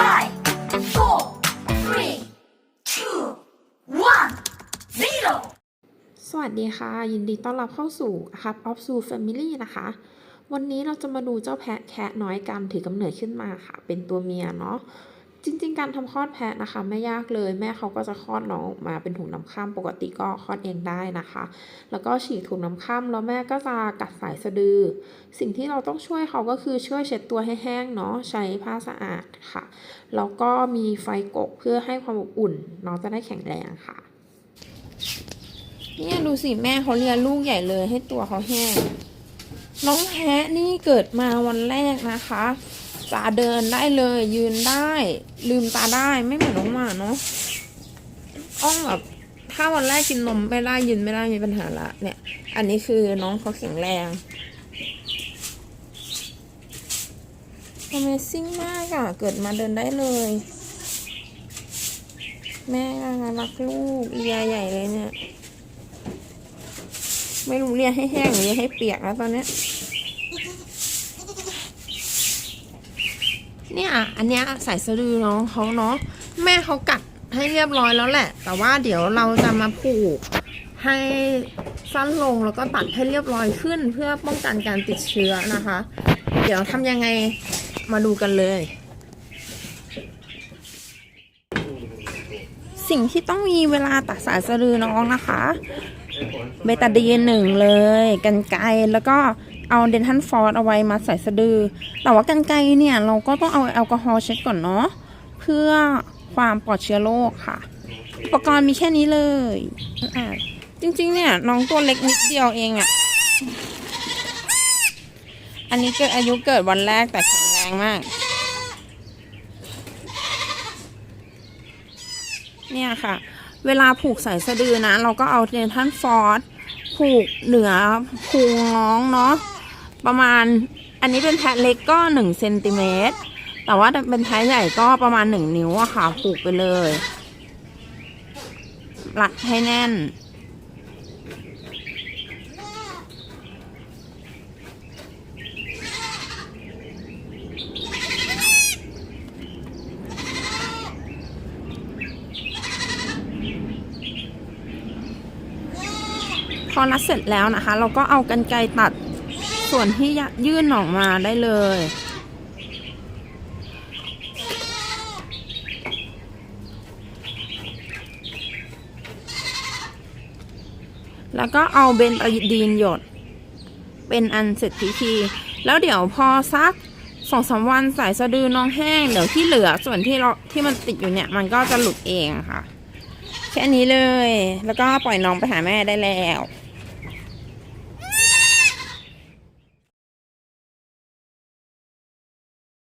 Five, four, three, two, one, zero. สวัสดีค่ะ ยินดีต้อนรับเข้าสู่ Hub of Zoo Family นะคะ วันนี้เราจะมาดูเจ้าแพะแคะน้อยกันถือกำเนิดขึ้นมาค่ะ เป็นตัวเมียเนาะ จริง ๆ การทำคลอดแพะนะคะ ไม่ยากเลยแม่เขาก็จะคลอดน้องออกมาเป็นถุงน้ำข้ามปกติก็คลอดเองได้นะคะ แล้วก็ฉีกถุงน้ำข้ามแล้วแม่ก็จะกัดสายสะดือ สิ่งที่เราต้องช่วยเขาก็คือช่วยเช็ดตัวให้แห้งเนาะใช้ผ้าสะอาดค่ะแล้วก็มีไฟกกเพื่อให้ความอบอุ่น น้องจะได้แข็งแรงค่ะเนี่ยดูสิแม่เขาเลียลูกใหญ่เลยให้ตัวเขาแห้งน้องแพะนี่เกิดมาวันแรกนะคะ จะเดินได้เลย ยืนได้ ลืมตาได้ไม่เหมือนน้องหมาเนาะอ้องแบบถ้าวันแรกกินนมไม่ได้ยืนไม่ได้มีปัญหาละ เนี่ย อันนี้คือน้องเขาแข็งแรง Amazing มากอะเกิดมาเดินได้เลย แม่รักลูกเลียใหญ่เลยเนี่ย ไม่รู้เรียกให้แห้งหรือเรียให้เปียกแล้วตอนเนี้ย เนี่ยอันเนี้ยสายสะดือน้องเขาเนาะแม่เขากัดให้เรียบร้อยแล้วแหละ แต่ว่าเดี๋ยวเราจะมาผูกให้สั้นลงแล้วก็ตัดให้เรียบร้อยขึ้น เพื่อป้องกันการติดเชื้อนะคะ เดี๋ยวทำยังไงมาดูกันเลย สิ่งที่ต้องมีเวลาตัดสายสะดือน้องนะคะ เบตาดีนหนึ่งเลย กันไกแล้วก็ เอาเดนทันฟอร์ดเอาไว้มัดใส่สะดือ แต่ว่ากันไกเนี่ยเราก็ต้องเอาแอลกอฮอล์เช็ดก่อนเนาะเพื่อความปลอดเชื้อโรคค่ะ อุปกรณ์มีแค่นี้เลยจริงๆ เนี่ยน้องตัวเล็กนิดเดียวเองอะ่ะ อันนี้เกิดอายุเกิดวันแรกแต่แข็งแรงมาก เนี่ยค่ะ เวลาผูกสายสะดือนะ เราก็เอาเดนทันฟอร์ดผูกเหนือพุงน้องเนาะ ประมาณอันนี้เป็นแพะเล็กก็หนึ่งเซนติเมตรแต่ว่าเป็นแพะใหญ่ก็ประมาณหนึ่งนิ้วอะค่ะผูกไปเลยรัดให้แน่น พอรัดเสร็จแล้วนะคะ เราก็เอากันไกรตัด ส่วนที่ยื่นออกมาได้เลย แล้วก็เอาเบนตาดีนหยด เป็นอันเสร็จพิธี แล้วเดี๋ยวพอสักสองสามวันสายสะดือน้องแห้ง เดี๋ยวที่เหลือส่วนที่เราที่มันติดอยู่เนี่ย มันก็จะหลุดเองค่ะ แค่นี้เลย แล้วก็ปล่อยน้องไปหาแม่ได้แล้ว